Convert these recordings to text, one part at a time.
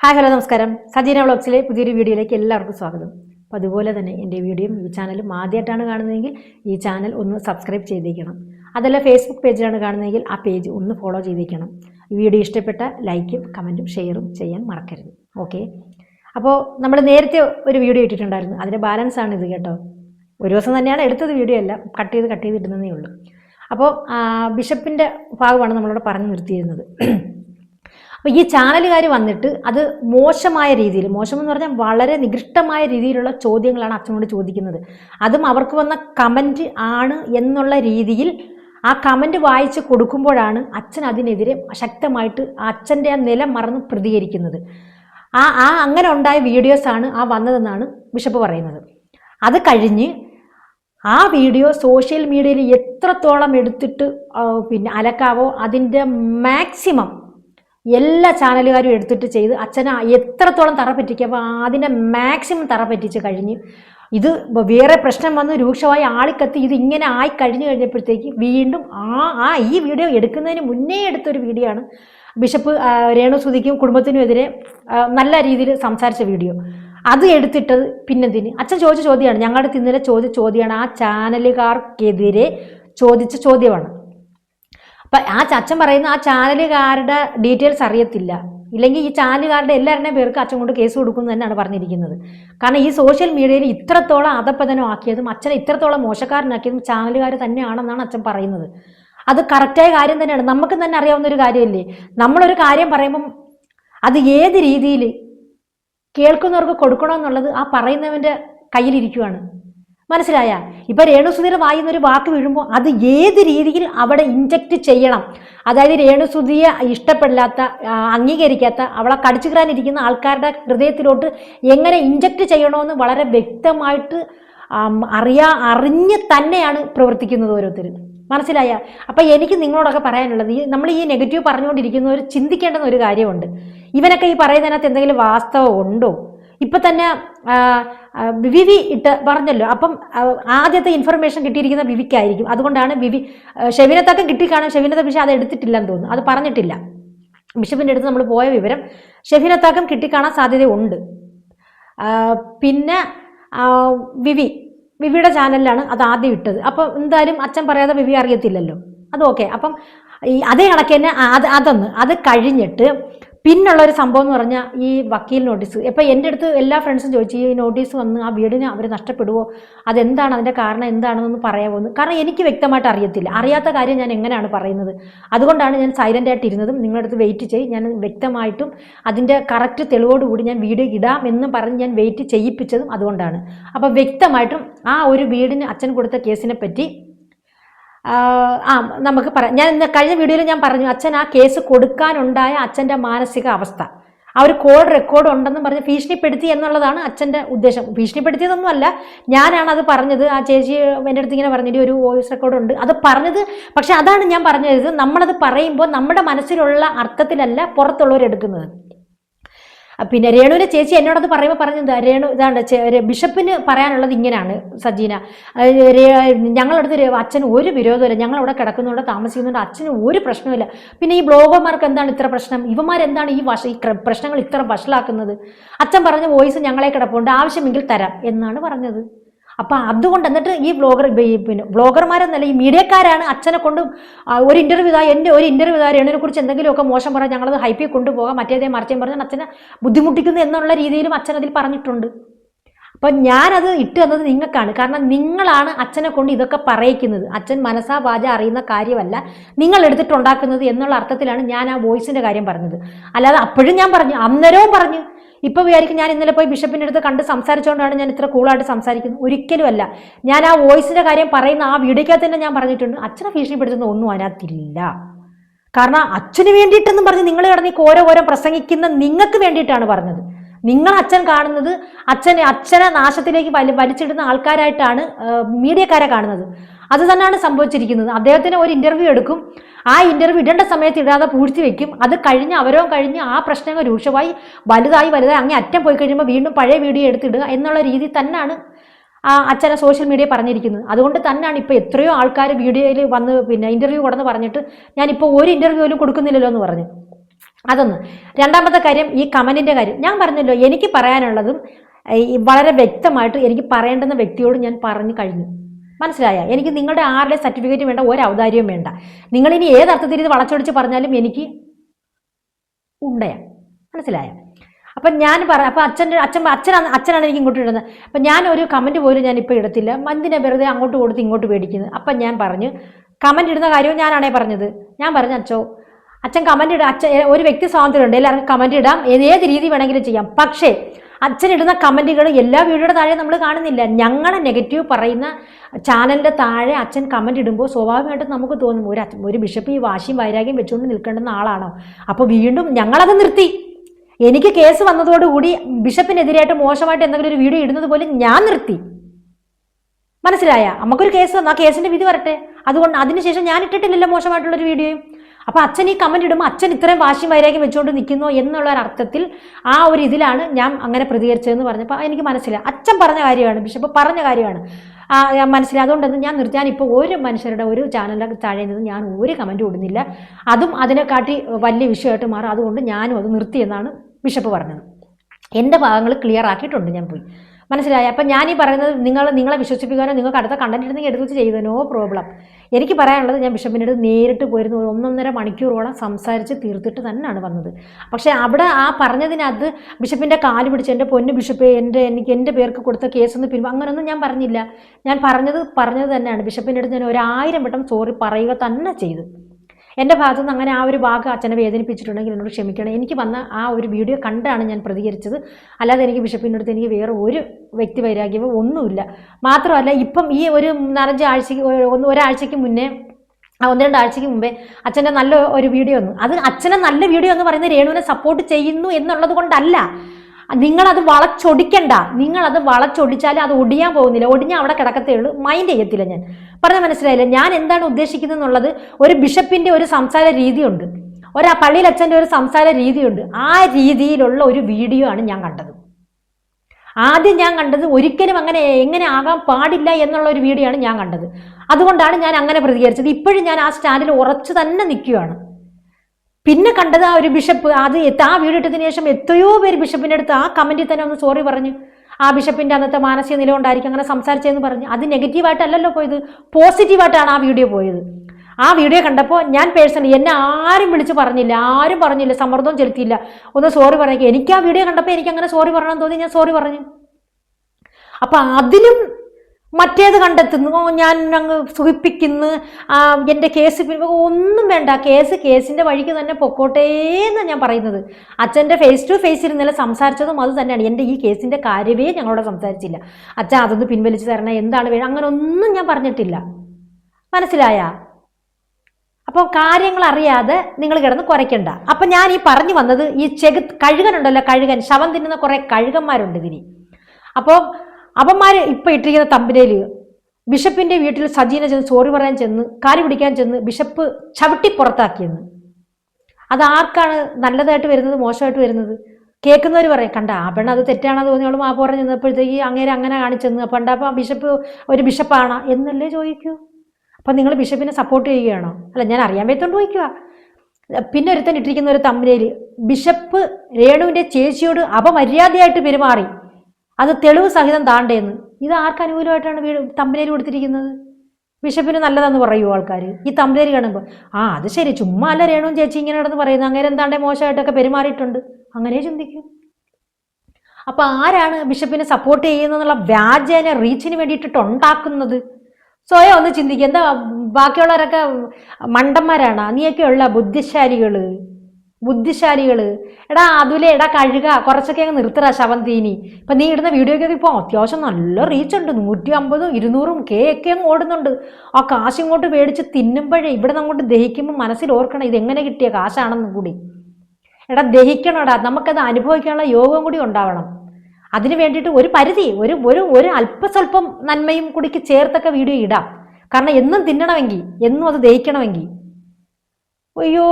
Hi hello നമസ്കാരം. സജീന വ്ളോഗ്സിലെ പുതിയൊരു വീഡിയോയിലേക്ക് എല്ലാവർക്കും സ്വാഗതം. അപ്പോൾ അതുപോലെ തന്നെ എന്റെ വീഡിയോയും ഈ ചാനലും ആദ്യമായിട്ടാണ് കാണുന്നതെങ്കിൽ ഈ ചാനൽ ഒന്ന് സബ്സ്ക്രൈബ് ചെയ്തേക്കണം. അതല്ല ഫേസ്ബുക്ക് പേജിലാണ് കാണുന്നതെങ്കിൽ ആ പേജ് ഒന്ന് ഫോളോ ചെയ്തേക്കണം. വീഡിയോ ഇഷ്ടപ്പെട്ട ലൈക്കും കമന്റും ഷെയറും ചെയ്യാൻ മറക്കരുത്. ഓക്കെ? അപ്പോൾ നമ്മൾ നേരത്തെ ഒരു വീഡിയോ ഇട്ടിട്ടുണ്ടായിരുന്നു. അതിന്റെ ബാലൻസ് ആണ് ഇത് കേട്ടോ. ഒരു ദിവസം തന്നെയാണ് എടുത്തത് വീഡിയോ അല്ല. കട്ട് ചെയ്ത് കട്ട് ചെയ്ത് ഇടുന്നതേ ഉള്ളൂ. അപ്പോൾ ബിഷപ്പിന്റെ ഭാഗമാണ് നമ്മളോട് പറഞ്ഞു നിർത്തിയിരുന്നത്. അപ്പോൾ ഈ ചാനലുകാർ വന്നിട്ട് അത് മോശമായ രീതിയിൽ മോശം എന്ന് പറഞ്ഞാൽ വളരെ നികൃഷ്ടമായ രീതിയിലുള്ള ചോദ്യങ്ങളാണ് അച്ഛനോട് ചോദിക്കുന്നത്. അതും അവർക്ക് വന്ന കമന്റ് ആണ് എന്നുള്ള രീതിയിൽ ആ കമന്റ് വായിച്ച് കൊടുക്കുമ്പോഴാണ് അച്ഛൻ അതിനെതിരെ ശക്തമായിട്ട് അച്ഛന്റെ ആ നില മറന്ന് പ്രതികരിക്കുന്നത്. ആ ആ അങ്ങനെ ഉണ്ടായ വീഡിയോസാണ് ആ വന്നതെന്നാണ് ബിഷപ്പ് പറയുന്നത്. അത് കഴിഞ്ഞ് ആ വീഡിയോ സോഷ്യൽ മീഡിയയിൽ എത്രത്തോളം എടുത്തിട്ട് പിന്നെ അലക്കാവോ അതിന്റെ മാക്സിമം എല്ലാ ചാനലുകാരും എടുത്തിട്ട് ചെയ്ത് അച്ഛനെ എത്രത്തോളം തറ പറ്റിക്കുക അതിന്റെ മാക്സിമം തറ പറ്റിച്ച് കഴിഞ്ഞ് ഇത് വേറെ പ്രശ്നം വന്ന് രൂക്ഷമായി ആളിക്കത്തി ഇത് ഇങ്ങനെ ആയി കഴിഞ്ഞു കഴിഞ്ഞപ്പോഴത്തേക്ക് വീണ്ടും ആ ആ ഈ വീഡിയോ എടുക്കുന്നതിന് മുന്നേ എടുത്തൊരു വീഡിയോ ആണ് ബിഷപ്പ് രേണുസുതിക്കും കുടുംബത്തിനുമെതിരെ എതിരെ നല്ല രീതിയിൽ സംസാരിച്ച വീഡിയോ. അത് എടുത്തിട്ടത് പിന്നെന്തിന്? അച്ഛൻ ചോദിച്ച ചോദ്യമാണ്. ഞങ്ങളുടെ ഇന്നലെ ചോദിച്ച ചോദ്യമാണ്. ആ ചാനലുകാർക്കെതിരെ ചോദിച്ച ചോദ്യമാണ്. ആ അച്ഛൻ പറയുന്ന ആ ചാനലുകാരുടെ ഡീറ്റെയിൽസ് അറിയത്തില്ല. ഇല്ലെങ്കിൽ ഈ ചാനലുകാരുടെ എല്ലാവരുടെയും പേർക്ക് അച്ഛൻ കൊണ്ട് കേസ് കൊടുക്കുന്നു തന്നെയാണ് പറഞ്ഞിരിക്കുന്നത്. കാരണം ഈ സോഷ്യൽ മീഡിയയിൽ ഇത്രത്തോളം അധപ്പതനം ആക്കിയതും അച്ഛനെ ഇത്രത്തോളം മോശക്കാരനാക്കിയതും ചാനലുകാർ തന്നെയാണെന്നാണ് അച്ഛൻ പറയുന്നത്. അത് കറക്റ്റായ കാര്യം തന്നെയാണ്. നമുക്ക് തന്നെ അറിയാവുന്ന ഒരു കാര്യമല്ലേ? നമ്മളൊരു കാര്യം പറയുമ്പം അത് ഏത് രീതിയിൽ കേൾക്കുന്നവർക്ക് കൊടുക്കണമെന്നുള്ളത് ആ പറയുന്നവന്റെ കയ്യിലിരിക്കുവാണ്. മനസ്സിലായ? ഇപ്പൊ രേണുസുധീർ വായിന്ന് ഒരു വാക്ക് വീഴുമ്പോൾ അത് ഏത് രീതിയിൽ അവിടെ ഇഞ്ചക്ട് ചെയ്യണം? അതായത് രേണുസുധിയെ ഇഷ്ടപ്പെടില്ലാത്ത അംഗീകരിക്കാത്ത അവളെ കടിച്ചു കയറാനിരിക്കുന്ന ആൾക്കാരുടെ ഹൃദയത്തിലോട്ട് എങ്ങനെ ഇഞ്ചക്ട് ചെയ്യണമെന്ന് വളരെ വ്യക്തമായിട്ട് അറിയാ അറിഞ്ഞ് തന്നെയാണ് പ്രവർത്തിക്കുന്നത് ഓരോരുത്തരും. മനസ്സിലായ? അപ്പൊ എനിക്ക് നിങ്ങളോടൊക്കെ പറയാനുള്ളത് ഈ നമ്മൾ ഈ നെഗറ്റീവ് പറഞ്ഞുകൊണ്ടിരിക്കുന്നവർ ചിന്തിക്കേണ്ടുന്ന ഒരു കാര്യമുണ്ട്. ഇവനൊക്കെ ഈ പറയുന്നതിനകത്ത് എന്തെങ്കിലും വാസ്തവം ഉണ്ടോ? ഇപ്പൊ തന്നെ വിവി ഇട്ട് പറഞ്ഞല്ലോ. അപ്പം ആദ്യത്തെ ഇൻഫർമേഷൻ കിട്ടിയിരിക്കുന്ന വിവിക്കായിരിക്കും. അതുകൊണ്ടാണ് വിവി ഷെവിനത്തൊക്കെ കിട്ടിക്കാണും. ഷെവിനത്തെ പക്ഷേ അത് എടുത്തിട്ടില്ലെന്ന് തോന്നുന്നു. അത് പറഞ്ഞിട്ടില്ല. ബിഷപ്പിന്റെ അടുത്ത് നമ്മൾ പോയ വിവരം ഷെഫിനത്താക്കം കിട്ടിക്കാണാൻ സാധ്യതയുണ്ട്. പിന്നെ വിവി വിവിയുടെ ചാനലിലാണ് അത് ആദ്യം ഇട്ടത്. അപ്പം എന്തായാലും അച്ഛൻ പറയാതെ വിവി അറിയത്തില്ലല്ലോ. അത് ഓക്കെ. അപ്പം ഈ അതേ കണക്ക് തന്നെ അത് അതൊന്ന് അത് കഴിഞ്ഞിട്ട് പിന്നുള്ള ഒരു സംഭവം എന്ന് പറഞ്ഞാൽ ഈ വക്കീൽ നോട്ടീസ്. ഇപ്പം എന്റെ അടുത്ത് എല്ലാ ഫ്രണ്ട്സും ചോദിച്ചു ഈ നോട്ടീസ് വന്ന് ആ വീടിന് അവർ നഷ്ടപ്പെടുവോ? അതെന്താണ് അതിന്റെ കാരണം? എന്താണെന്നൊന്ന് പറയാമോ എന്ന് കാരണം എനിക്ക് വ്യക്തമായിട്ട് അറിയത്തില്ല. അറിയാത്ത കാര്യം ഞാൻ എങ്ങനെയാണ് പറയുന്നത്? അതുകൊണ്ടാണ് ഞാൻ സൈലന്റ് ആയിട്ട് ഇരുന്നതും നിങ്ങളുടെ അടുത്ത് വെയിറ്റ് ചെയ്യും ഞാൻ വ്യക്തമായിട്ടും അതിന്റെ കറക്റ്റ് തെളിവോടുകൂടി ഞാൻ വീഡിയോ ഇടാം എന്ന് പറഞ്ഞ് ഞാൻ വെയിറ്റ് ചെയ്യിപ്പിച്ചതും അതുകൊണ്ടാണ്. അപ്പോൾ വ്യക്തമായിട്ടും ആ ഒരു വീടിന് അച്ഛൻ കൊടുത്ത കേസിനെ പറ്റി ആ നമുക്ക് പറയാം. ഞാൻ ഇന്ന് കഴിഞ്ഞ വീഡിയോയിൽ ഞാൻ പറഞ്ഞു അച്ഛൻ ആ കേസ് കൊടുക്കാനുണ്ടായ അച്ഛന്റെ മാനസിക അവസ്ഥ. ആ ഒരു കോൾ റെക്കോർഡ് ഉണ്ടെന്ന് പറഞ്ഞ് ഭീഷണിപ്പെടുത്തി എന്നുള്ളതാണ് അച്ഛന്റെ ഉദ്ദേശം. ഭീഷണിപ്പെടുത്തിയതൊന്നുമല്ല ഞാനാണ് അത് പറഞ്ഞത്. ആ ചേച്ചി എന്റെ അടുത്ത് ഇങ്ങനെ പറഞ്ഞിട്ട് ഒരു വോയിസ് റെക്കോർഡ് ഉണ്ട്. അത് പറഞ്ഞത് പക്ഷെ അതാണ് ഞാൻ പറഞ്ഞത്. നമ്മളത് പറയുമ്പോൾ നമ്മുടെ മനസ്സിലുള്ള അർത്ഥത്തിലല്ല പുറത്തുള്ളവരെടുക്കുന്നത് പിന്നെ രേണുവിനെ ചേച്ചി എന്നോടത് പറയുമ്പോൾ പറഞ്ഞത് രേണു ഇതാണ് ബിഷപ്പിന് പറയാനുള്ളത് ഇങ്ങനെയാണ് സജീന. ഞങ്ങളടുത്ത് അച്ഛന് ഒരു വിരോധമില്ല ഞങ്ങൾ അവിടെ കിടക്കുന്നുണ്ട് താമസിക്കുന്നുണ്ട് അച്ഛന് ഒരു പ്രശ്നമില്ല പിന്നെ ഈ ബ്ലോഗർമാർക്ക് എന്താണ് ഇത്ര പ്രശ്നം? ഇവന്മാരെന്താണ് ഈ വഷ ഈ പ്രശ്നങ്ങൾ ഇത്ര വഷളാക്കുന്നത്? അച്ഛൻ പറഞ്ഞ വോയിസ് ഞങ്ങളെ കിടപ്പുണ്ട്. ആവശ്യമെങ്കിൽ തരാം എന്നാണ് പറഞ്ഞത്. അപ്പം അതുകൊണ്ട് എന്നിട്ട് ഈ വ്ളോഗർ പിന്നെ വ്ളോഗർമാരെന്നല്ല ഈ മീഡിയക്കാരാണ് അച്ഛനെ കൊണ്ട് ഒരു ഇന്റർവ്യൂ ഇതാ എന്റെ ഒരു ഇന്റർവ്യൂ ഇതാ എണ്ണിനെ കുറിച്ച് എന്തെങ്കിലുമൊക്കെ മോശം പറഞ്ഞാൽ ഞങ്ങളത് ഹൈപ്പിൽ കൊണ്ടുപോകാം മറ്റേതേ മറിച്ചേം പറഞ്ഞാൽ അച്ഛനെ ബുദ്ധിമുട്ടിക്കുന്നു എന്നുള്ള രീതിയിലും അച്ഛൻ അതിൽ പറഞ്ഞിട്ടുണ്ട്. അപ്പം ഞാനത് ഇട്ട് തന്നത് നിങ്ങൾക്കാണ്. കാരണം നിങ്ങളാണ് അച്ഛനെ കൊണ്ട് ഇതൊക്കെ പറയിക്കുന്നത്. അച്ഛൻ മനസ്സാ വാച അറിയുന്ന കാര്യമല്ല നിങ്ങൾ എടുത്തിട്ടുണ്ടാക്കുന്നത് എന്നുള്ള അർത്ഥത്തിലാണ് ഞാൻ ആ വോയിസിന്റെ കാര്യം പറഞ്ഞത്. അല്ലാതെ അപ്പോഴും ഞാൻ പറഞ്ഞു അന്നേരവും പറഞ്ഞു ഇപ്പൊ വിചാരിക്കും ഞാൻ ഇന്നലെ പോയി ബിഷപ്പിന്റെ അടുത്ത് കണ്ട് സംസാരിച്ചുകൊണ്ടാണ് ഞാൻ ഇത്ര കൂളായിട്ട് സംസാരിക്കുന്നത്. ഒരിക്കലുമല്ല ഞാൻ ആ വോയിസിന്റെ കാര്യം പറയുന്ന ആ വീഡിയോക്കകത്ത് തന്നെ ഞാൻ പറഞ്ഞിട്ടുണ്ട്. അച്ഛനെ ഭീഷണിപ്പെടുത്തുന്ന ഒന്നും അതിനകത്തില്ല. കാരണം അച്ഛന് വേണ്ടിയിട്ടെന്നും പറഞ്ഞ് നിങ്ങൾ കിടന്ന് ഈ ഓരോ ഓരോ പ്രസംഗിക്കുന്ന നിങ്ങൾക്ക് വേണ്ടിയിട്ടാണ് പറഞ്ഞത്. നിങ്ങൾ അച്ഛൻ കാണുന്നത് അച്ഛനെ അച്ഛനെ നാശത്തിലേക്ക് വലി വലിച്ചിടുന്ന ആൾക്കാരായിട്ടാണ് മീഡിയക്കാരെ കാണുന്നത്. അത് തന്നെയാണ് സംഭവിച്ചിരിക്കുന്നത്. അദ്ദേഹത്തിന് ഒരു ഇന്റർവ്യൂ എടുക്കും. ആ ഇന്റർവ്യൂ ഇടേണ്ട സമയത്ത് ഇടാതെ പൂഴ്ത്തി വെക്കും. അത് കഴിഞ്ഞ് അവരോ കഴിഞ്ഞ് ആ പ്രശ്നങ്ങൾ രൂക്ഷമായി വലുതായി വലുതായി അങ്ങേ അറ്റം പോയി കഴിയുമ്പോൾ വീണ്ടും പഴയ വീഡിയോ എടുത്തിടുക എന്നുള്ള രീതി തന്നെയാണ് ആ അച്ഛനെ സോഷ്യൽ മീഡിയ പറഞ്ഞിരിക്കുന്നത്. അതുകൊണ്ട് തന്നെയാണ് ഇപ്പോൾ എത്രയോ ആൾക്കാർ വീഡിയോയിൽ വന്ന് പിന്നെ ഇന്റർവ്യൂ കൊടുന്ന് പറഞ്ഞിട്ട് ഞാനിപ്പോൾ ഒരു ഇന്റർവ്യൂവിലും കൊടുക്കുന്നില്ലല്ലോ എന്ന് പറഞ്ഞു. അതൊന്ന്. രണ്ടാമത്തെ കാര്യം ഈ കമന്റിന്റെ കാര്യം. ഞാൻ പറഞ്ഞല്ലോ എനിക്ക് പറയാനുള്ളതും വളരെ വ്യക്തമായിട്ട് എനിക്ക് പറയേണ്ടുന്ന വ്യക്തിയോട് ഞാൻ പറഞ്ഞു കഴിഞ്ഞു. മനസ്സിലായ? എനിക്ക് നിങ്ങളുടെ ആരുടെ സർട്ടിഫിക്കറ്റ് വേണ്ട ഒരു ഔദാര്യവും വേണ്ട. നിങ്ങൾ ഇനി ഏത് അർത്ഥത്തിൽ ഇത് വളച്ചൊടിച്ച് പറഞ്ഞാലും എനിക്ക് ഉണ്ടയാ. മനസ്സിലായ? അപ്പം ഞാൻ പറ അപ്പം അച്ഛന്റെ അച്ഛൻ അച്ഛനാണ് അച്ഛനാണ് എനിക്ക് ഇങ്ങോട്ട് ഇടുന്നത്. അപ്പം ഞാൻ ഒരു കമന്റ് പോലും ഞാൻ ഇപ്പോൾ ഇടത്തില്ല. മന്ദിനെ വെറുതെ അങ്ങോട്ട് കൊടുത്ത് ഇങ്ങോട്ട് മേടിക്കുന്നത് അപ്പം ഞാൻ പറഞ്ഞു കമന്റ് ഇടുന്ന കാര്യവും ഞാനാണേ പറഞ്ഞത്. ഞാൻ പറഞ്ഞു അച്ഛോ അച്ഛൻ കമന്റ് ഇടാം അച്ഛൻ ഒരു വ്യക്തി സ്വാതന്ത്ര്യമുണ്ട്. എല്ലാവർക്കും കമന്റ് ഇടാം. ഏത് രീതി വേണമെങ്കിലും ചെയ്യാം. പക്ഷേ അച്ഛൻ ഇടുന്ന കമന്റുകൾ എല്ലാ വീഡിയോയുടെ താഴെ നമ്മൾ കാണുന്നില്ല. ഞങ്ങളെ നെഗറ്റീവ് പറയുന്ന ചാനലിന്റെ താഴെ അച്ഛൻ കമന്റ് ഇടുമ്പോൾ സ്വാഭാവികമായിട്ടും നമുക്ക് തോന്നും ഒരു ഒരു ബിഷപ്പ് ഈ വാശിയും വൈരാഗ്യം വെച്ചുകൊണ്ട് നിൽക്കേണ്ടുന്ന ആളാണോ? അപ്പോൾ വീണ്ടും ഞങ്ങളത് നിർത്തി. എനിക്ക് കേസ് വന്നതോടുകൂടി ബിഷപ്പിനെതിരായിട്ട് മോശമായിട്ട് എന്തെങ്കിലും ഒരു വീഡിയോ ഇടുന്നത് പോലെ ഞാൻ നിർത്തി. മനസ്സിലായ? നമുക്കൊരു കേസ് വന്നു. ആ കേസിന്റെ വിധി വരട്ടെ. അതുകൊണ്ട് അതിനുശേഷം ഞാൻ ഇട്ടിട്ടില്ലല്ലോ മോശമായിട്ടുള്ളൊരു വീഡിയോയും അപ്പൊ അച്ഛൻ ഈ കമന്റ് ഇടുമ്പോൾ അച്ഛൻ ഇത്രയും വാശി വൈരാഗ്യം വെച്ചുകൊണ്ട് നിൽക്കുന്നു എന്നുള്ള ഒരു അർത്ഥത്തിൽ ആ ഒരു ഇതിലാണ് ഞാൻ അങ്ങനെ പ്രതികരിച്ചതെന്ന് പറഞ്ഞപ്പോൾ എനിക്ക് മനസ്സിലായി. അച്ഛൻ പറഞ്ഞ കാര്യമാണ് ബിഷപ്പ് പറഞ്ഞ കാര്യമാണ്. ഞാൻ മനസ്സിലായി. അതുകൊണ്ടൊന്നും ഞാൻ നിർത്തി. ഇപ്പോൾ ഒരു മനുഷ്യരുടെ ഒരു ചാനലിന്റെ താഴെ നിന്ന് ഞാൻ ഒരു കമന്റും ഇടുന്നില്ല. അതും അതിനെക്കാട്ടി വലിയ വിഷയമായിട്ട് മാറും. അതുകൊണ്ട് ഞാനും അത് നിർത്തിയെന്നാണ് ബിഷപ്പ് പറഞ്ഞത്. എന്റെ ഭാഗങ്ങൾ ക്ലിയർ ആക്കിയിട്ടുണ്ട് ഞാൻ പോയി. മനസ്സിലായി? അപ്പം ഞാൻ ഈ പറയുന്നത് നിങ്ങൾ നിങ്ങളെ വിശ്വസിപ്പിക്കാനോ നിങ്ങൾക്ക് അടുത്ത കണ്ടന്റ് എടുത്ത് എടുത്ത് ചെയ്തു നോ പ്രോബ്ലം എനിക്ക് പറയാനുള്ളത് ഞാൻ ബിഷപ്പിന്റെ അടുത്ത് നേരിട്ട് പോയിരുന്നു. ഒരു ഒന്നൊന്നര മണിക്കൂറോളം സംസാരിച്ച് തീർത്തിട്ട് തന്നെയാണ് വന്നത്. പക്ഷേ അവിടെ ആ പറഞ്ഞതിനകത്ത് ബിഷപ്പിന്റെ കാൽ പിടിച്ച് എന്റെ പൊന്ന് ബിഷപ്പ് എന്റെ എനിക്ക് എന്റെ പേർക്ക് കൊടുത്ത കേസൊന്നും പിൻവാ അങ്ങനെയൊന്നും ഞാൻ പറഞ്ഞില്ല. ഞാൻ പറഞ്ഞത് പറഞ്ഞത് തന്നെയാണ്. ബിഷപ്പിന്റെ അടുത്ത് ഞാൻ ഒരായിരം വട്ടം സോറി പറയുക തന്നെ ചെയ്തു. എന്റെ ഭാഗത്തു നിന്ന് അങ്ങനെ ആ ഒരു ഭാഗം അച്ഛനെ വേദനിപ്പിച്ചിട്ടുണ്ടെങ്കിൽ എന്നോട് ക്ഷമിക്കണം. എനിക്ക് വന്ന ആ ഒരു വീഡിയോ കണ്ടാണ് ഞാൻ പ്രതികരിച്ചത്. അല്ലാതെ എനിക്ക് ബിഷപ്പിന്റെ അടുത്ത് എനിക്ക് വേറെ ഒരു വ്യക്തി വൈരാഗ്യമോ ഒന്നുമില്ല. മാത്രമല്ല ഇപ്പം ഈ ഒരു നാലഞ്ച് ആഴ്ചക്ക് ഒന്ന് ഒരാഴ്ചയ്ക്ക് മുന്നേ ആ ഒന്ന് രണ്ടാഴ്ചയ്ക്ക് മുമ്പേ അച്ഛന്റെ നല്ല ഒരു വീഡിയോ ഒന്ന് അത് അച്ഛനെ നല്ല വീഡിയോ എന്ന് പറയുന്നത് രേണുവിനെ സപ്പോർട്ട് ചെയ്യുന്നു എന്നുള്ളത് കൊണ്ടല്ല. നിങ്ങളത് വളച്ചൊടിക്കണ്ട. നിങ്ങൾ അത് വളച്ചൊടിച്ചാൽ അത് ഒടിയാൻ പോകുന്നില്ല. ഒടിഞ്ഞാൽ അവിടെ കിടക്കത്തേ ഉള്ളൂ. മൈൻഡ് ചെയ്യത്തില്ല ഞാൻ. പറഞ്ഞ മനസ്സിലായില്ല? ഞാൻ എന്താണ് ഉദ്ദേശിക്കുന്നത് എന്നുള്ളത് ഒരു ബിഷപ്പിന്റെ ഒരു സംസാര രീതിയുണ്ട്. ഒരു ആ പള്ളിയിൽ അച്ഛന്റെ ഒരു സംസാര രീതിയുണ്ട്. ആ രീതിയിലുള്ള ഒരു വീഡിയോ ആണ് ഞാൻ കണ്ടത്. ആദ്യം ഞാൻ കണ്ടത് ഒരിക്കലും അങ്ങനെ എങ്ങനെ ആകാൻ പാടില്ല എന്നുള്ള ഒരു വീഡിയോ ആണ് ഞാൻ കണ്ടത്. അതുകൊണ്ടാണ് ഞാൻ അങ്ങനെ പ്രതികരിച്ചത്. ഇപ്പോഴും ഞാൻ ആ സ്റ്റാൻഡിൽ ഉറച്ചു തന്നെ നിൽക്കുകയാണ്. പിന്നെ കണ്ടത് ആ ഒരു ബിഷപ്പ് അത് ആ വീഡിയോ ഇട്ടതിന് ശേഷം എത്രയോ പേര് ബിഷപ്പിന്റെ അടുത്ത് ആ കമന്റിൽ തന്നെ ഒന്ന് സോറി പറഞ്ഞു. ആ ബിഷപ്പിന്റെ അന്നത്തെ മാനസിക നില കൊണ്ടായിരിക്കും അങ്ങനെ സംസാരിച്ചതെന്ന് പറഞ്ഞു. അത് നെഗറ്റീവായിട്ടല്ലല്ലോ പോയത് പോസിറ്റീവായിട്ടാണ് ആ വീഡിയോ പോയത്. ആ വീഡിയോ കണ്ടപ്പോൾ ഞാൻ പേഴ്സണലി എന്നെ ആരും വിളിച്ച് പറഞ്ഞില്ല ആരും പറഞ്ഞില്ല സമ്മർദ്ദവും ചെലുത്തിയില്ല. ഒന്ന് സോറി പറഞ്ഞു എനിക്ക് ആ വീഡിയോ കണ്ടപ്പോൾ എനിക്ക് അങ്ങനെ സോറി പറയണമെന്ന് തോന്നി ഞാൻ സോറി പറഞ്ഞു. അപ്പം അതിലും മറ്റേത് കണ്ടെത്തുന്നു. ഞാൻ അങ്ങ് സുഖിപ്പിക്കുന്നു. എന്റെ കേസ് ഒന്നും വേണ്ട. കേസ് കേസിന്റെ വഴിക്ക് തന്നെ പൊക്കോട്ടേ എന്നാണ് ഞാൻ പറയുന്നത്. അച്ഛന്റെ ഫേസ് ടു ഫേസ് ഇരുന്നല്ല സംസാരിച്ചതും അത് തന്നെയാണ്. എന്റെ ഈ കേസിന്റെ കാര്യമേ ഞങ്ങളോട് സംസാരിച്ചില്ല. അച്ഛൻ അതൊന്ന് പിൻവലിച്ച് തരണം. എന്താണ് വേണം അങ്ങനെ ഒന്നും ഞാൻ പറഞ്ഞിട്ടില്ല. മനസ്സിലായ? അപ്പോൾ കാര്യങ്ങൾ അറിയാതെ നിങ്ങൾ കിടന്ന് കുറയ്ക്കണ്ട. അപ്പം ഞാൻ ഈ പറഞ്ഞു വന്നത് ഈ ചെകു കഴുകനുണ്ടല്ലോ കഴുകൻ. ശവം തിന്നുന്ന കുറേ കഴുകന്മാരുണ്ട് ഇതിന്. അപ്പോൾ അവന്മാർ ഇപ്പൊ ഇട്ടിരിക്കുന്ന തമ്പിനേൽ ബിഷപ്പിന്റെ വീട്ടിൽ സജീന ചെന്ന് സോറി പറയാൻ ചെന്ന് കാരി പിടിക്കാൻ ചെന്ന് ബിഷപ്പ് ചവിട്ടി പുറത്താക്കിയെന്ന്. അത് ആർക്കാണ് നല്ലതായിട്ട് വരുന്നത് മോശമായിട്ട് വരുന്നത്? കേൾക്കുന്നവർ പറയും കണ്ട ആ അത് തെറ്റാണെന്ന് തോന്നി അവൾ മാപ്പ് പറഞ്ഞു ചെന്നപ്പോഴത്തേക്ക് അങ്ങേരെ അങ്ങനെ കാണിച്ചെന്ന്. പണ്ട് അപ്പം ബിഷപ്പ് ഒരു ബിഷപ്പാണ്? എന്നല്ലേ ചോദിക്കൂ? അപ്പം നിങ്ങൾ ബിഷപ്പിനെ സപ്പോർട്ട് ചെയ്യുകയാണോ? അല്ല ഞാൻ അറിയാൻ വയ്യത്തോണ്ട് ചോദിക്കുക പിന്നെ ഒരുത്തൻ ഇട്ടിരിക്കുന്ന ഒരു തമ്മിലേൽ ബിഷപ്പ് രേണുവിന്റെ ചേച്ചിയോട് അപമര്യാദയായിട്ട് പെരുമാറി. അത് തെളിവ് സഹിതം താണ്ടേന്ന്. ഇത് ആർക്ക് അനുകൂലമായിട്ടാണ് വീട് കൊടുത്തിരിക്കുന്നത്? ബിഷപ്പിന് നല്ലതെന്ന് പറയൂ ആൾക്കാർ ഈ തമ്പനേര് കാണുമ്പോൾ ആ അത് ശരി ചുമ്മാ അല്ല രേണുവും ചേച്ചി ഇങ്ങനെ നടന്ന് പറയുന്നത്. അങ്ങനെ എന്താണ്ടേ മോശമായിട്ടൊക്കെ പെരുമാറിയിട്ടുണ്ട്? അങ്ങനെ ചിന്തിക്കും. അപ്പോൾ ആരാണ് ബിഷപ്പിനെ സപ്പോർട്ട് ചെയ്യുന്നതെന്നുള്ള വ്യാജേന റീച്ചിന് വേണ്ടിയിട്ടിട്ട് ഉണ്ടാക്കുന്നത്? സ്വയം ഒന്ന് ചിന്തിക്കുക എന്താ ബാക്കിയുള്ളവരൊക്കെ മണ്ടന്മാരാണ്? നീയൊക്കെയുള്ള ബുദ്ധിശാലികൾ. ബുദ്ധിശാലികൾ. എടാ അതുലെ എടാ കഴുക കുറച്ചൊക്കെ അങ്ങ് നിർത്തുക ശവന്തീനി. ഇപ്പം നീ ഇടുന്ന വീഡിയോയ്ക്കൊക്കെ ഇപ്പോൾ അത്യാവശ്യം നല്ല റീച്ച് ഉണ്ട്. നൂറ്റി അമ്പതും ഇരുന്നൂറും കെ ഒക്കെ അങ്ങ് ഓടുന്നുണ്ട്. ആ കാശ് ഇങ്ങോട്ട് മേടിച്ച് തിന്നുമ്പോഴേ ഇവിടെ അങ്ങോട്ട് ദഹിക്കുമ്പോൾ മനസ്സിൽ ഓർക്കണം ഇത് എങ്ങനെ കിട്ടിയ കാശാണെന്നും കൂടി. എടാ ദഹിക്കണടാ നമുക്കത് അനുഭവിക്കാനുള്ള യോഗം കൂടി ഉണ്ടാവണം. അതിന് വേണ്ടിയിട്ട് ഒരു പരിധി ഒരു ഒരു ഒരു അല്പസ്വല്പം നന്മയും കൂടിക്ക് ചേർത്തൊക്കെ വീഡിയോ ഇടാം. കാരണം എന്നും തിന്നണമെങ്കിൽ എന്നും അത് ദഹിക്കണമെങ്കിൽ. അയ്യോ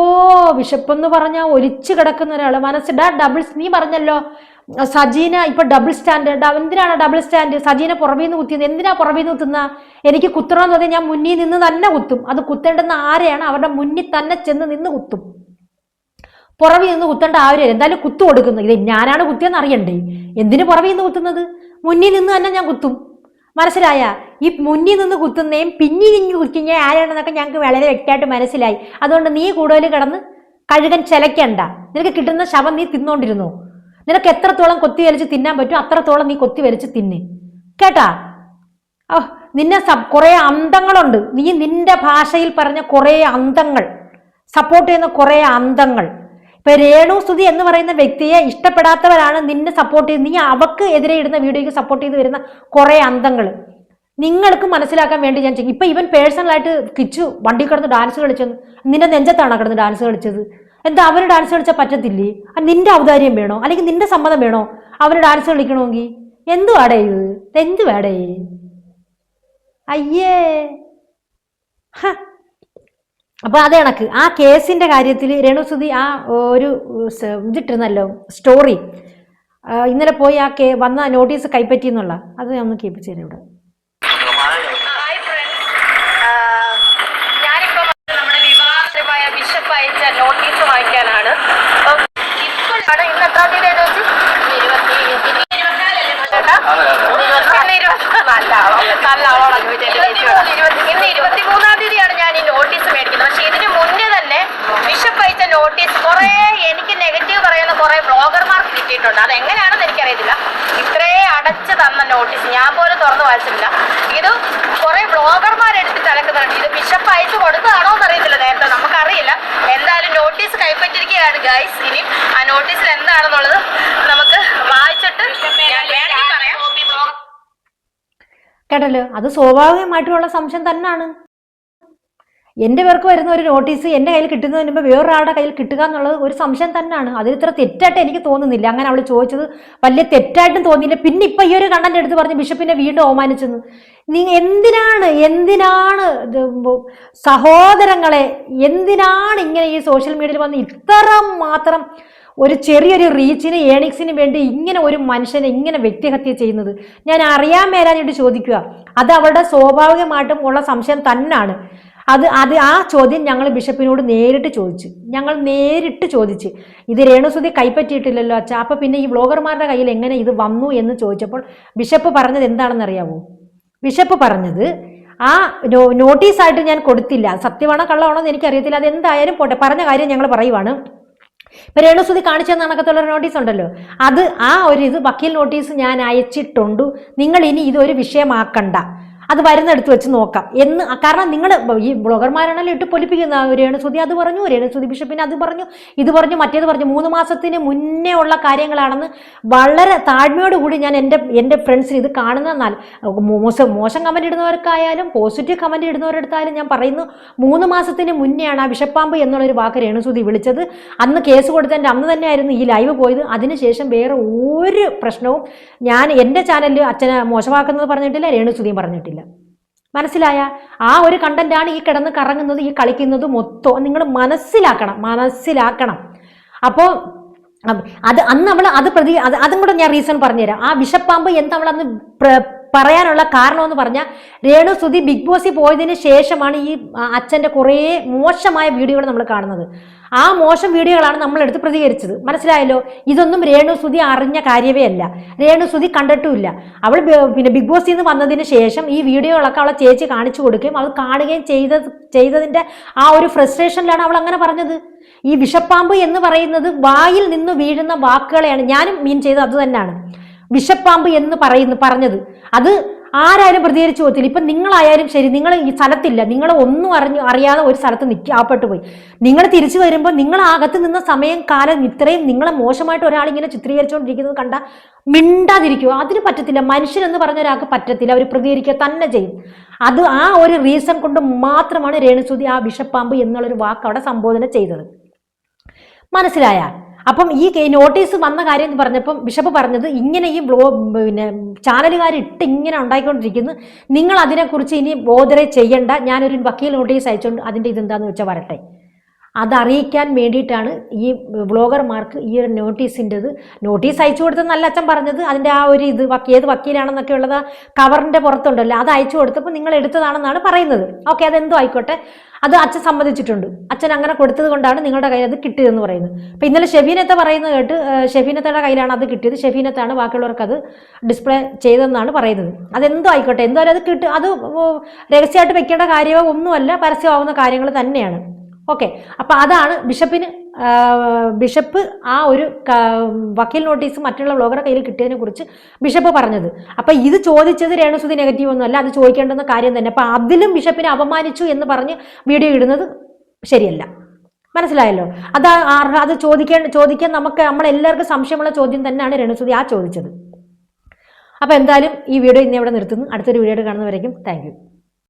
വിശപ്പെന്ന് പറഞ്ഞാൽ ഒലിച്ചു കിടക്കുന്ന ഒരാൾ മനസ്സിടാ ഡബിൾസ് നീ പറഞ്ഞല്ലോ. സജീന ഇപ്പൊ ഡബിൾ സ്റ്റാൻഡ് എന്തിനാണ് ഡബിൾ സ്റ്റാൻഡ് സജീന പുറമേ നിന്ന് കുത്തിയത്. എന്തിനാ പുറമേ നിന്ന് കുത്തുന്ന? എനിക്ക് കുത്തണമെന്ന് പറഞ്ഞാൽ ഞാൻ മുന്നിൽ നിന്ന് തന്നെ കുത്തും. അത് കുത്തേണ്ടെന്ന് ആരെയാണ് അവരുടെ മുന്നിൽ തന്നെ ചെന്ന് നിന്ന് കുത്തും? പുറവിൽ നിന്ന് കുത്തേണ്ട ആവശ്യം എന്തായാലും കുത്തു കൊടുക്കുന്നു. ഇത് ഞാനാണ് കുത്തിയെന്ന് അറിയണ്ടേ? എന്തിനു പുറവിൽ നിന്ന് കുത്തുന്നത്? മുന്നിൽ നിന്ന് തന്നെ ഞാൻ കുത്തും. മനസ്സിലായ ഈ മുന്നിൽ നിന്ന് കുത്തുന്നേയും പിന്നി നിന്ന് കുത്തിഞ്ഞ ആരാണെന്നൊക്കെ ഞങ്ങൾക്ക് വളരെ വ്യക്തമായിട്ട് മനസ്സിലായി. അതുകൊണ്ട് നീ കൂടുതൽ കിടന്ന് കഴുകൻ ചിലക്കണ്ട നിനക്ക് കിട്ടുന്ന ശവം നീ തിന്നോണ്ടിരുന്നു. നിനക്ക് എത്രത്തോളം കൊത്തി വലിച്ച് തിന്നാൻ പറ്റും അത്രത്തോളം നീ കൊത്തി വലിച്ച് തിന്ന്. കേട്ടാ? ഓ നിന്നെ സബ് കുറേ അന്തങ്ങളുണ്ട്. നീ നിന്റെ ഭാഷയിൽ പറഞ്ഞ കുറേ അന്തങ്ങൾ സപ്പോർട്ട് ചെയ്യുന്ന കുറേ അന്തങ്ങൾ. ഇപ്പൊ രേണു സ്തുതി എന്ന് പറയുന്ന വ്യക്തിയെ ഇഷ്ടപ്പെടാത്തവരാണ് നിന്നെ സപ്പോർട്ട് ചെയ്ത് നീ അവക്ക് എതിരെ ഇടുന്ന വീഡിയോയ്ക്ക് സപ്പോർട്ട് ചെയ്ത് വരുന്ന കുറെ അന്തങ്ങൾ നിങ്ങൾക്ക് മനസ്സിലാക്കാൻ വേണ്ടി ഞാൻ ചെയ്യും ഇപ്പൊ ഇവൻ പേഴ്സണലായിട്ട് കിച്ചു വണ്ടി കിടന്ന് ഡാൻസ് കളിച്ചെന്ന് നിന്റെ നെഞ്ചത്താണ് കിടന്ന് ഡാൻസ് കളിച്ചത്? എന്താ അവന് ഡാൻസ് കളിച്ചാൽ പറ്റത്തില്ലേ? നിന്റെ ഔദാര്യം വേണോ? അല്ലെങ്കിൽ നിന്റെ സമ്മതം വേണോ? അവന് ഡാൻസ് കളിക്കണമെങ്കിൽ? എന്തു വേടേ ഇത്? എന്തുവാടേ അയ്യേ! ഹ. അപ്പൊ അത് കണക്ക്. ആ കേസിന്റെ കാര്യത്തിൽ രേണുസുതി ആ ഒരു ഇതിട്ടിരുന്നല്ലോ സ്റ്റോറി ഇന്നലെ പോയി ആ കേ വന്ന നോട്ടീസ് കൈപ്പറ്റി എന്നുള്ള അത് ഒന്ന് കേൾപ്പിച്ചു തരാം ഇവിടെ ഹായ് ഫ്രണ്ട്സ് ഞാനിപ്പോ വന്നത് നമ്മുടെ വിവാദമായ ബിഷപ്പ് അയച്ച നോട്ടീസ് വാങ്ങിക്കാനാണ് അപ്പം ഇപ്പോഴാണ് ഇന്ന് എത്രാം തീയതി ആയിട്ട് വെച്ച് ഇരുപത്തി ഇരുപത്തിനാലല്ലേ ചേട്ടാ ഇന്ന് ഇരുപത്തി നല്ല ആളോ നല്ല ആളോടാ ചോദിച്ചത് ഇന്ന് ഇരുപത്തിമൂന്നാം തീയതിയാണ് ഞാൻ ഈ നോട്ടീസ് മേടിക്കുന്നത് പക്ഷെ ഇതിന് മുന്നേ തന്നെ ബിഷപ്പ് അയച്ച നോട്ടീസ് കുറെ എനിക്ക് നെഗറ്റീവ് പറയുന്ന കുറെ ബ്ലോഗർമാർക്ക് കിട്ടിയിട്ടുണ്ട് അത് എങ്ങനെയാണെന്ന് എനിക്കറിയത്തില്ല ഇത്രേ അടച്ചു തന്ന നോട്ടീസ് ഞാൻ വായിച്ചിട്ടില്ല ഇത് കുറെ ബ്ലോഗർമാർ എടുത്തിട്ട് അലക്കുന്നുണ്ട് ഇത് ബിഷപ്പ് അയച്ചു കൊടുത്തതാണോ എന്ന് അറിയത്തില്ല നേരത്തെ. നമുക്കറിയില്ല. എന്തായാലും നോട്ടീസ് കൈപ്പറ്റിരിക്കുകയാണ് ഗൈസ്. ഇനി ആ നോട്ടീസിൽ എന്താണെന്നുള്ളത് നമുക്ക് വായിച്ചിട്ട് കേട്ടല്ലോ? അത് സ്വാഭാവികമായിട്ടുള്ള സംശയം തന്നെയാണ് എന്റെ പേർക്ക് വരുന്ന ഒരു നോട്ടീസ് എന്റെ കയ്യിൽ കിട്ടുന്നതിന് മുമ്പ് വേറൊരാളുടെ കയ്യിൽ കിട്ടുക എന്നുള്ളത് ഒരു സംശയം തന്നെയാണ്. അതിൽ ഇത്ര തെറ്റായിട്ട് എനിക്ക് തോന്നുന്നില്ല. അങ്ങനെ അവൾ ചോദിച്ചത് വലിയ തെറ്റായിട്ടും തോന്നിയില്ല. പിന്നെ ഇപ്പം ഈ ഒരു കണ്ടന്റ് എടുത്ത് പറഞ്ഞ് ബിഷപ്പിനെ വീണ്ടും അവമാനിച്ചെന്ന്. നീ എന്തിനാണ് എന്തിനാണ് സഹോദരങ്ങളെ എന്തിനാണ് ഇങ്ങനെ ഈ സോഷ്യൽ മീഡിയയിൽ വന്ന് ഇത്ര മാത്രം ഒരു ചെറിയൊരു റീച്ചിന് ഏണിക്സിന് വേണ്ടി ഇങ്ങനെ ഒരു മനുഷ്യനെ ഇങ്ങനെ വ്യക്തിഹത്യ ചെയ്യുന്നത്? ഞാൻ അറിയാൻ മേലാഞ്ഞിട്ട് ചോദിക്കുക. അത് അവളുടെ സ്വാഭാവികമായിട്ടും ഉള്ള സംശയം തന്നെയാണ്. അത് അത് ആ ചോദ്യം ഞങ്ങൾ ബിഷപ്പിനോട് നേരിട്ട് ചോദിച്ചു. ഞങ്ങൾ നേരിട്ട് ചോദിച്ച് ഇത് രേണുസുതി കൈപ്പറ്റിയിട്ടില്ലല്ലോ അച്ഛാ അപ്പം പിന്നെ ഈ വ്ളോഗർമാരുടെ കയ്യിൽ എങ്ങനെ ഇത് വന്നു? എന്ന് ചോദിച്ചപ്പോൾ ബിഷപ്പ് പറഞ്ഞത് എന്താണെന്ന് അറിയാമോ ബിഷപ്പ് പറഞ്ഞത് ആ നോട്ടീസായിട്ട് ഞാൻ കൊടുത്തില്ല. സത്യമാണോ കള്ളമാണോ എന്ന് എനിക്കറിയത്തില്ല. അത് എന്തായാലും പോട്ടെ പറഞ്ഞ കാര്യം ഞങ്ങൾ പറയുവാണ്. ഇപ്പം രേണുസുതി കാണിച്ച കണക്കത്തുള്ള നോട്ടീസ് ഉണ്ടല്ലോ. അത് ആ ഒരു ഇത് വക്കീൽ നോട്ടീസ് ഞാൻ അയച്ചിട്ടുണ്ട്. നിങ്ങൾ ഇനി ഇതൊരു വിഷയമാക്കണ്ട. അത് വരുന്നെടുത്ത് വെച്ച് നോക്കാം. എന്ന് കാരണം നിങ്ങൾ ഈ ബ്ലോഗർമാരാണല്ലോ ഇട്ട് പൊലിപ്പിക്കുന്ന രേണുസുതി അത് പറഞ്ഞു രേണുസുതി ബിഷപ്പിന് അത് പറഞ്ഞു ഇത് പറഞ്ഞു മറ്റേത് പറഞ്ഞു. മൂന്ന് മാസത്തിന് മുന്നേ ഉള്ള കാര്യങ്ങളാണെന്ന് വളരെ താഴ്മയോടുകൂടി ഞാൻ എന്റെ എന്റെ ഫ്രണ്ട്സിന് ഇത് കാണുന്ന മോശം മോശം കമന്റ് ഇടുന്നവർക്കായാലും പോസിറ്റീവ് കമന്റ് ഇടുന്നവരെടുത്തായാലും ഞാൻ പറയുന്നു മൂന്ന് മാസത്തിന് മുന്നെയാണ് ആ വിഷപ്പാമ്പ് എന്നുള്ളൊരു വാക്ക് രേണുസുതി വിളിച്ചത്. അന്ന് കേസ് കൊടുത്തതിന്റെ അന്ന് തന്നെയായിരുന്നു ഈ ലൈവ് പോയത്. അതിനുശേഷം വേറെ ഒരു പ്രശ്നവും ഞാൻ എന്റെ ചാനലിൽ അച്ഛനെ മോശമാക്കുന്നത് പറഞ്ഞിട്ടില്ല രേണുസുതിയും പറഞ്ഞിട്ടില്ല. മനസ്സിലായ? ആ ഒരു കണ്ടന്റാണ് ഈ കിടന്ന് കറങ്ങുന്നത് ഈ കളിക്കുന്നത് മൊത്തം നിങ്ങൾ മനസ്സിലാക്കണം മനസ്സിലാക്കണം. അപ്പോൾ അത് അന്ന് നമ്മൾ അത് പ്രതി അത് അതും കൂടെ ഞാൻ റീസൺ പറഞ്ഞുതരാം. ആ വിഷപ്പാമ്പ് എന്ത് നമ്മൾ അന്ന് പറയാനുള്ള കാരണം എന്ന് പറഞ്ഞാൽ രേണു സുധി ബിഗ് ബോസിൽ പോയതിന് ശേഷമാണ് ഈ അച്ഛന്റെ കുറേ മോശമായ വീഡിയോകൾ നമ്മൾ കാണുന്നത്. ആ മോശം വീഡിയോകളാണ് നമ്മളെടുത്ത് പ്രതികരിച്ചത്. മനസ്സിലായല്ലോ? ഇതൊന്നും രേണു സുധി അറിഞ്ഞ കാര്യമേ അല്ല. രേണു സുധി കണ്ടിട്ടുമില്ല. അവൾ പിന്നെ ബിഗ് ബോസിൽ നിന്ന് വന്നതിന് ശേഷം ഈ വീഡിയോകളൊക്കെ അവളെ ചേച്ചി കാണിച്ചു കൊടുക്കുകയും അത് കാണുകയും ചെയ്ത ചെയ്തതിന്റെ ആ ഒരു ഫ്രസ്ട്രേഷനിലാണ് അവൾ അങ്ങനെ പറഞ്ഞത്. ഈ വിഷപ്പാമ്പ് എന്ന് പറയുന്നത് വായിൽ നിന്ന് വീഴുന്ന വാക്കുകളെയാണ്. ഞാനും മീൻ ചെയ്തത് അത് തന്നെയാണ്. വിഷപ്പാമ്പ് എന്ന് പറയുന്നു പറഞ്ഞത്. അത് ആരായാലും പ്രതികരിച്ചു പോകത്തില്ല ഇപ്പം നിങ്ങളായാലും ശരി നിങ്ങൾ ഈ സ്ഥലത്തില്ല നിങ്ങൾ ഒന്നും അറിഞ്ഞു അറിയാതെ ഒരു സ്ഥലത്ത് നിൽക്കി ആപ്പെട്ട് പോയി നിങ്ങൾ തിരിച്ചു വരുമ്പോൾ നിങ്ങൾ അകത്ത് നിന്ന സമയം കാലം ഇത്രയും നിങ്ങളെ മോശമായിട്ട് ഒരാൾ ഇങ്ങനെ ചിത്രീകരിച്ചുകൊണ്ടിരിക്കുന്നത് കണ്ട മിണ്ടാതിരിക്കുക അതിന് പറ്റത്തില്ല. മനുഷ്യനെന്ന് പറഞ്ഞ ഒരാൾക്ക് പറ്റത്തില്ല. അവർ പ്രതികരിക്കുക തന്നെ ചെയ്യും. അത് ആ ഒരു റീസൺ കൊണ്ട് മാത്രമാണ് രേണുസുതി ആ വിഷപ്പാമ്പ് എന്നുള്ളൊരു വാക്ക് അവിടെ സംബോധന ചെയ്തത്. മനസ്സിലായ? അപ്പം ഈ നോട്ടീസ് വന്ന കാര്യം എന്ന് പറഞ്ഞപ്പം ബിഷപ്പ് പറഞ്ഞത് ഇങ്ങനെ ഈ ബ്ലോ പിന്നെ ചാനലുകാർ ഇട്ട് ഇങ്ങനെ ഉണ്ടായിക്കൊണ്ടിരിക്കുന്നു. നിങ്ങൾ അതിനെക്കുറിച്ച് ഇനി ബോധരെ ചെയ്യണ്ട. ഞാനൊരു വക്കീൽ നോട്ടീസ് അയച്ചുകൊണ്ട് അതിന്റെ ഇതെന്താന്ന് വെച്ചാൽ വരട്ടെ. അതറിയിക്കാൻ വേണ്ടിയിട്ടാണ് ഈ ബ്ലോഗർമാർക്ക് ഈ ഒരു നോട്ടീസിന്റെത്. നോട്ടീസ് അയച്ചു കൊടുത്തെന്നല്ല അച്ഛൻ പറഞ്ഞത്. അതിന്റെ ആ ഒരു ഇത് വക്കി ഏത് വക്കീലാണെന്നൊക്കെ ഉള്ളത് കവറിന്റെ പുറത്തുണ്ടല്ലോ. അത് അയച്ചു കൊടുത്തപ്പോൾ നിങ്ങൾ എടുത്തതാണെന്നാണ് പറയുന്നത്. ഓക്കെ അതെന്തോ ആയിക്കോട്ടെ. അത് അച്ഛൻ സമ്മതിച്ചിട്ടുണ്ട്. അച്ഛൻ അങ്ങനെ കൊടുത്തത് കൊണ്ടാണ് നിങ്ങളുടെ കയ്യിൽ അത് കിട്ടിയതെന്ന് പറയുന്നത്. അപ്പം ഇന്നലെ ഷെഫീനത്തെ പറയുന്നത് കേട്ട് ഷെഫീനത്തയുടെ കയ്യിലാണ് അത് കിട്ടിയത്. ഷെഫീനത്താണ് ബാക്കിയുള്ളവർക്ക് അത് ഡിസ്പ്ലേ ചെയ്തതെന്നാണ് പറയുന്നത്. അതെന്തോ ആയിക്കോട്ടെ. എന്തായാലും അത് കിട്ടും അത് രഹസ്യമായിട്ട് വെക്കേണ്ട കാര്യമോ ഒന്നുമല്ല. പരസ്യമാവുന്ന കാര്യങ്ങൾ തന്നെയാണ്. ഓക്കെ. അപ്പം അതാണ് ബിഷപ്പിന് ബിഷപ്പ് ആ ഒരു വക്കീൽ നോട്ടീസ് മറ്റുള്ള ബ്ലോഗറുടെ കയ്യിൽ കിട്ടിയതിനെ കുറിച്ച് ബിഷപ്പ് പറഞ്ഞത്. അപ്പം ഇത് ചോദിച്ചത് രേണുസുതി നെഗറ്റീവ് ഒന്നുമല്ല അത് ചോദിക്കേണ്ടെന്ന കാര്യം തന്നെ. അപ്പം അതിലും ബിഷപ്പിനെ അപമാനിച്ചു എന്ന് പറഞ്ഞ് വീഡിയോ ഇടുന്നത് ശരിയല്ല. മനസ്സിലായല്ലോ? അത് അത് ചോദിക്കേണ്ട ചോദിക്കാൻ നമുക്ക് നമ്മളെല്ലാവർക്കും സംശയമുള്ള ചോദ്യം തന്നെയാണ് രേണുസുതി ആ ചോദിച്ചത്. അപ്പോൾ എന്തായാലും ഈ വീഡിയോ ഇന്ന് ഇവിടെ നിർത്തുന്നു. അടുത്തൊരു വീഡിയോ കാണുന്നവരേക്കും താങ്ക്